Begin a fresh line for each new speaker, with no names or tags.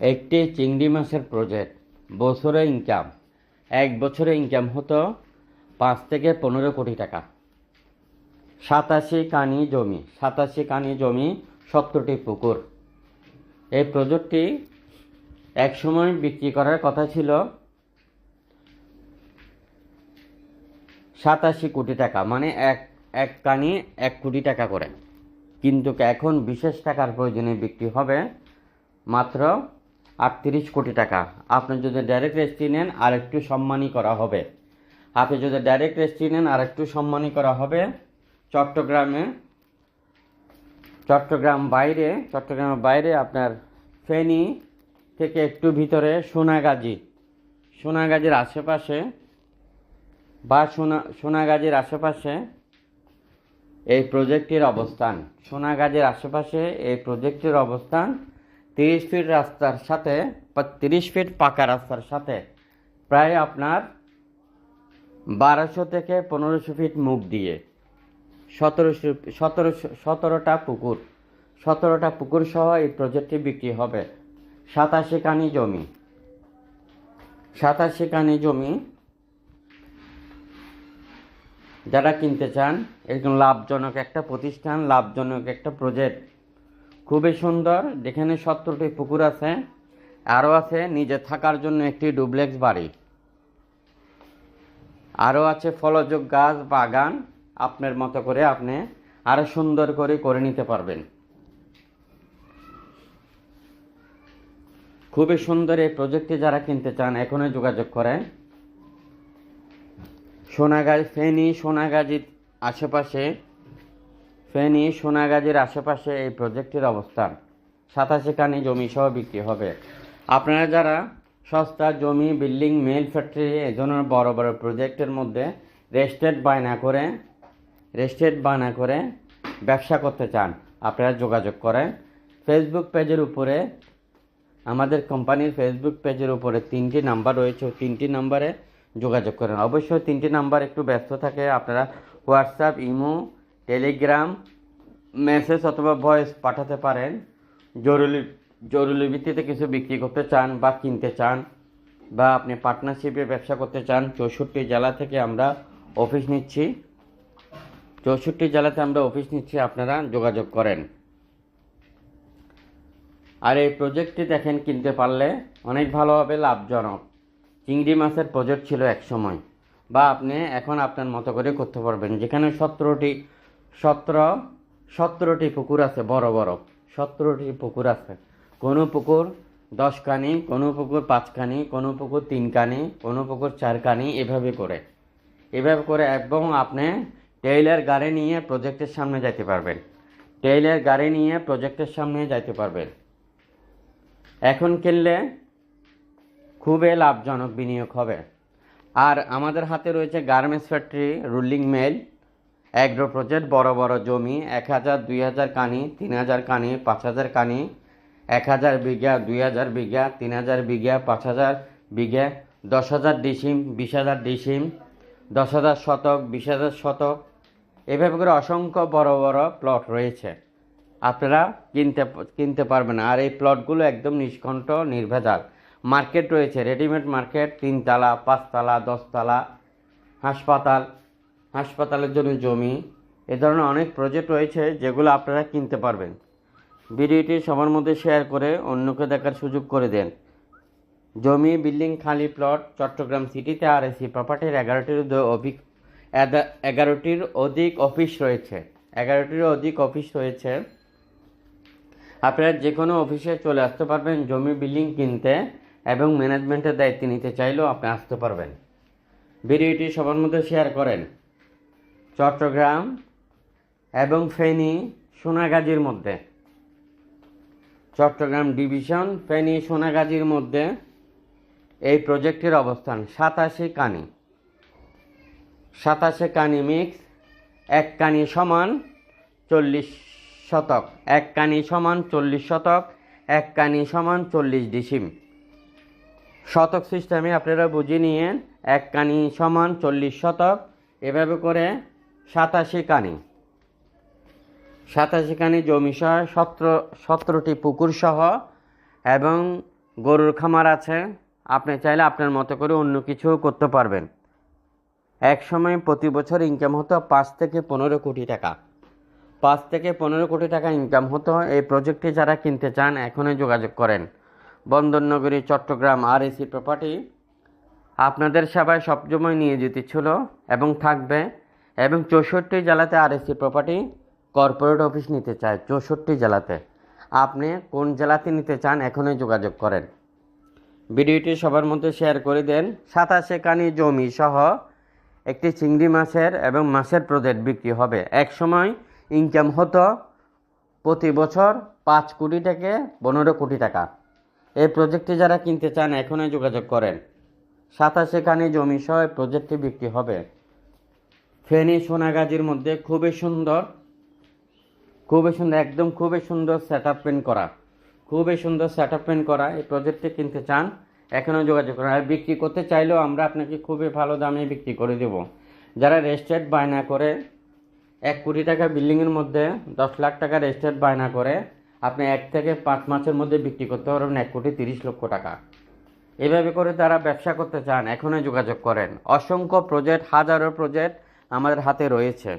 একটি চিংড়ি মাছের প্রজেক্ট বছরে ইনকাম এক বছরে ইনকাম হতো পাঁচ থেকে পনেরো কোটি টাকা। সাতাশি কানি জমি। সাতাশি কানি জমি, সত্তরটি পুকুর। এই প্রজেক্টটি একসময় বিক্রি করার কথা ছিল। সাতাশি কোটি টাকা মানে এক এক কানি এক কোটি টাকা করে। কিন্তু এখন বিশেষ টাকার প্রয়োজনে বিক্রি হবে মাত্র আটত্রিশ কোটি টাকা। আপনি যদি ডাইরেক্ট রেজিস্ট্রি নেন আর একটু সম্মানী করা হবে। আপনি যদি ডাইরেক্ট রেজিস্ট্রি নেন আর একটু সম্মানী করা হবে। চট্টগ্রামে, চট্টগ্রাম বাইরে চট্টগ্রামের বাইরে আপনার ফেনী থেকে একটু ভিতরে সোনাগাজী। সোনাগাজীর আশেপাশে বা সোনা, সোনাগাজীর আশেপাশে এই প্রজেক্টের অবস্থান। সোনাগাজীর আশেপাশে এই প্রজেক্টের অবস্থান তিরিশ ফিট রাস্তার সাথে তিরিশ ফিট পাকা রাস্তার সাথে, প্রায় আপনার বারোশো থেকে পনেরোশো ফিট মুখ দিয়ে। সতেরোশো সতেরোশো, সতেরোটা পুকুর। সতেরোটা পুকুর সহ এই প্রজেক্টটি বিক্রি হবে। সাতাশি কানি জমি। সাতাশি কানি জমি যারা কিনতে চান এরকম লাভজনক একটা প্রতিষ্ঠান, লাভজনক একটা প্রজেক্ট খুবই সুন্দর। যেখানে সত্তরটি পুকুর আছে, আরও আছে নিজে থাকার জন্য একটি ডুপ্লেক্স বাড়ি। আরও আছে ফলযোগ গাছ, বাগান, আপনার মতো করে আপনি আরও সুন্দর করে করে নিতে পারবেন। খুবই সুন্দর এই প্রজেক্টটি যারা কিনতে চান, এখনই যোগাযোগ করেন। সোনাগাজী, ফেনী, সোনাগাজীর আশেপাশে ফেনী সোনাগাজীর আশেপাশে এই প্রজেক্টের অবস্থান। সাতাশি কানি জমি সহ বিক্রি হবে। আপনারা যারা সস্তা জমি, বিল্ডিং, মেল ফ্যাক্টরি এই ধরনের বড় বড় প্রজেক্টের মধ্যে রেস্টেড বায়না করে, রেস্টেড বায়না করে ব্যবসা করতে চান, আপনারা যোগাযোগ করেন। ফেসবুক পেজের উপরে, আমাদের কোম্পানির ফেসবুক পেজের উপরে তিনটি নাম্বার রয়েছে তিনটি নাম্বারে যোগাযোগ করেন। অবশ্যই তিনটি নাম্বার একটু ব্যস্ত থাকে, আপনারা হোয়াটসঅ্যাপ, ইমো টেলিগ্রাম, মেসেজ অথবা ভয়েস পাঠাতে পারেন। জরুরি জরুরি ভিত্তিতে কিছু বিক্রি করতে চান বা কিনতে চান বা আপনি পার্টনারশিপে ব্যবসা করতে চান, চৌষট্টি জেলা থেকে আমরা অফিস নিচ্ছি। চৌষট্টি জেলাতে আমরা অফিস নিচ্ছি, আপনারা যোগাযোগ করেন। আর এই প্রজেক্টটি দেখেন কিনতে পারলে অনেক ভালো হবে, লাভজনক। চিংড়ি মাছের প্রজেক্ট ছিল এক সময়। বা আপনি এখন আপনার মতো করে করতে পারবেন। যেখানে সতেরোটি সতেরো, সতেরোটি পুকুর আছে, বড় বড়। সতেরোটি পুকুর আছে। কোনো পুকুর দশ কানি কোনো পুকুর পাঁচ কানি কোনো পুকুর তিন কানি কোনো পুকুর চার কানি এভাবে করে। এভাবে করে এবং আপনি টেইলার গাড়ি নিয়ে প্রজেক্টের সামনে যাইতে পারবেন। টেইলার গাড়ি নিয়ে প্রজেক্টের সামনে যাইতে পারবেন। এখন কিনলে খুবই লাভজনক বিনিয়োগ হবে। আর আমাদের হাতে রয়েছে garments factory, rolling mill agro project, বড় বড় জমি, এক হাজার, দুই হাজার কানি, তিন হাজার কানি, পাঁচ হাজার কানি, এক হাজার বিঘা, দুই হাজার বিঘা, তিন হাজার বিঘা, পাঁচ হাজার বিঘা, দশ হাজার ডিসিম, বিশ হাজার ডিসিম, দশ হাজার শতক, বিশ হাজার শতক। এভাবে করে অসংখ্য বড় বড় প্লট রয়েছে। আপনারা কিনতে কিনতে পারবেন আর এই প্লটগুলো একদম নিষ্কণ্ঠ, নির্ভেজাল। মার্কেট রয়েছে রেডিমেড মার্কেট তিনতলা, পাঁচতলা, দশতলা, হাসপাতাল। হাসপাতালের জন্য জমি, এ ধরনের অনেক প্রজেক্ট রয়েছে যেগুলো আপনারা কিনতে পারবেন। ভিডিওটি সবার মধ্যে শেয়ার করে অন্যকে দেখার সুযোগ করে দেন। জমি বিল্ডিং খালি প্লট চট্টগ্রাম সিটিতে আর এসি প্রপার্টির এগারোটির অধিক এগারোটির অধিক অফিস রয়েছে। এগারোটির অধিক অফিস রয়েছে। আপনারা যে কোনো অফিসে চলে আসতে পারবেন জমি বিল্ডিং কিনতে এবং ম্যানেজমেন্টের দায়িত্ব নিতে চাইলেও আপনি আসতে পারবেন। ভিডিওটি সবার মধ্যে শেয়ার করেন। চট্টগ্রাম এবং ফেনী সোনাগাজীর মধ্যে। চট্টগ্রাম ডিভিশন, ফেনী সোনাগাজীর মধ্যে এই প্রজেক্টের অবস্থান। সাতাশে কানি। সাতাশে কানি মিক্স, এক কানি সমান চল্লিশ শতক। এক কানি সমান চল্লিশ শতক, এক কানি সমান চল্লিশ ডিসিম। শতক সিস্টেমে আপনারা বুঝে নিয়েন, এক কানি সমান চল্লিশ শতক। এভাবে করে সাতাশি কানি। সাতাশি কানি জমি সহ সতেরো, সতেরোটি পুকুর সহ এবং গরুর খামার আছে। আপনি চাইলে আপনার মতো করে অন্য কিছু করতে পারবেন। এক সময় প্রতি বছর ইনকাম হতো পাঁচ থেকে পনেরো কোটি টাকা। পাঁচ থেকে পনেরো কোটি টাকা ইনকাম হতো এই প্রজেক্টটি যারা কিনতে চান এখনই যোগাযোগ করেন। বন্দরনগরী, চট্টগ্রাম, আর এসি প্রপার্টি আপনাদের সেবায় সবসময় নিয়োজিত ছিল এবং থাকবে। এবং চৌষট্টি জেলাতে R AC property corporate office নিতে চায়। চৌষট্টি জেলাতে। আপনি কোন জেলাতে নিতে চান, এখনই যোগাযোগ করেন। ভিডিওটি সবার মধ্যে শেয়ার করে দেন। সাতাশে কানি জমি সহ একটি চিংড়ি মাছের এবং মাছের প্রজেক্ট বিক্রি হবে। এক সময় ইনকাম হতো প্রতি বছর পাঁচ কোটি থেকে পনেরো কোটি টাকা। এই প্রজেক্টটি যারা কিনতে চান, এখনই যোগাযোগ করেন। সাতাশে কানি জমি সহ প্রজেক্টটি বিক্রি হবে। ফেনী সোনাগাজীর মধ্যে খুবই সুন্দর খুবই সুন্দর, একদম খুবই সুন্দর সেট আপ করা। খুবই সুন্দর সেট আপ করা, এই প্রজেক্টটি কিনতে চান, এখনও যোগাযোগ করেন। আর বিক্রি করতে চাইলেও আমরা আপনাকে খুবই ভালো দামে বিক্রি করে দেব। যারা রেজিস্ট্রেড বায়না করে, এক কোটি টাকা বিল্ডিংয়ের মধ্যে দশ লাখ টাকা রেজিস্ট্রেড বায়না করে, আপনি এক থেকে পাঁচ মাসের মধ্যে বিক্রি করতে পারবেন এক কোটি তিরিশ লক্ষ টাকা। এভাবে করে তারা ব্যবসা করতে চান এখনই যোগাযোগ করেন। অসংখ্য প্রজেক্ট হাজারো প্রজেক্ট আমাদের হাতে রয়েছে।